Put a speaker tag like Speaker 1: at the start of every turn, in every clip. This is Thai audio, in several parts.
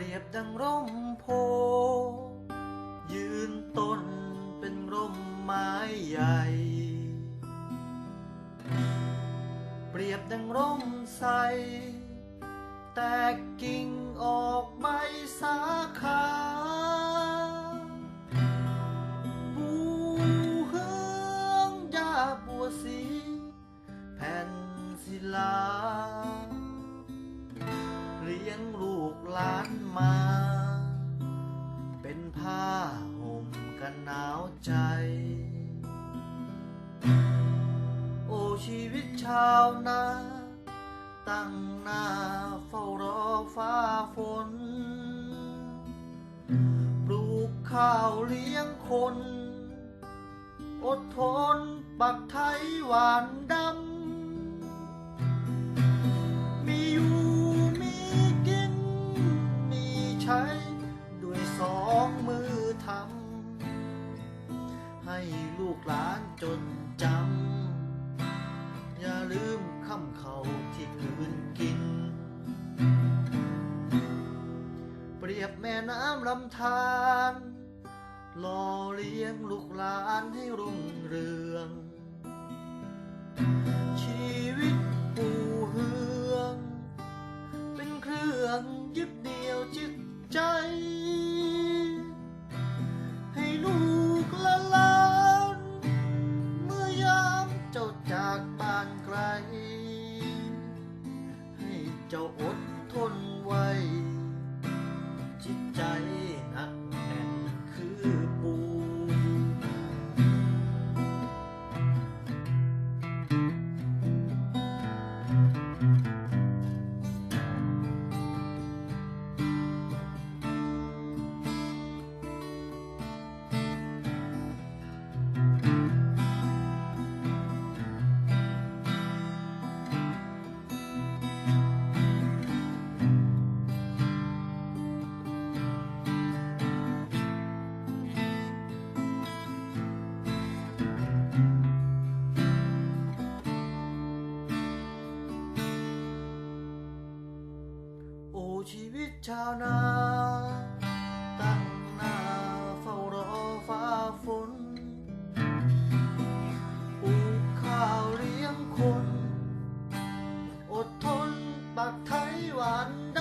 Speaker 1: รียบดังร่มโพ ยืนต้นเป็นร่มไม้ใหญ่ เปรียบดังร่มใส แตกกิ่งออกใบสาขาบูเฮืองยาบัวสี แผ่นศิลา ชาวนา ตั้งหน้าเฝ้ารอฟ้าฝน ปลูกข้าวเลี้ยงคน อดทนปักไทยหวานดำ มีอยู่มีกิน มีใช้ ด้วยสองมือทำให้ลูกหลานจนจำำเขาที่คืนกิน เปรียบแม่น้ำลำธารหล่อเลี้ยงลูกหลานให้รุ่งเรืองากานไกล ให้เจ้าอดทนไว้ จิตใจ ชีวิตชาวนา ตั้งหน้าเฝ้ารอฟ้าฝนปลูกข้าวเลี้ยงคน อดทนปักไทยหวานด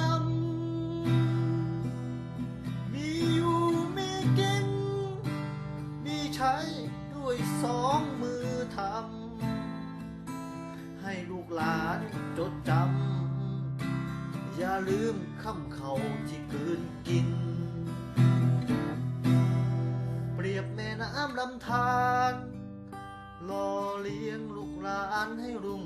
Speaker 1: ำ มีอยู่มีกิน มีใช้ด้วยสองมือทำ ให้ลูกหลานจดจำ อย่าลืมคำเขาที่กืนกิน เปรียบแม่น้ำลำธารหล่อเลี้ยงลูกหลานให้รุ่ง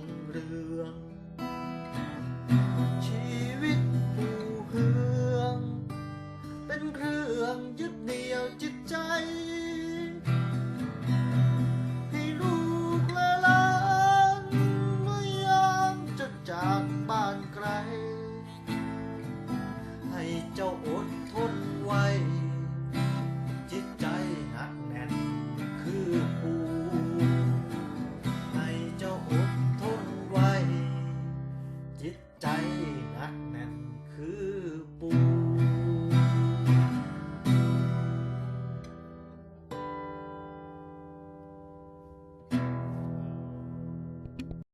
Speaker 1: time.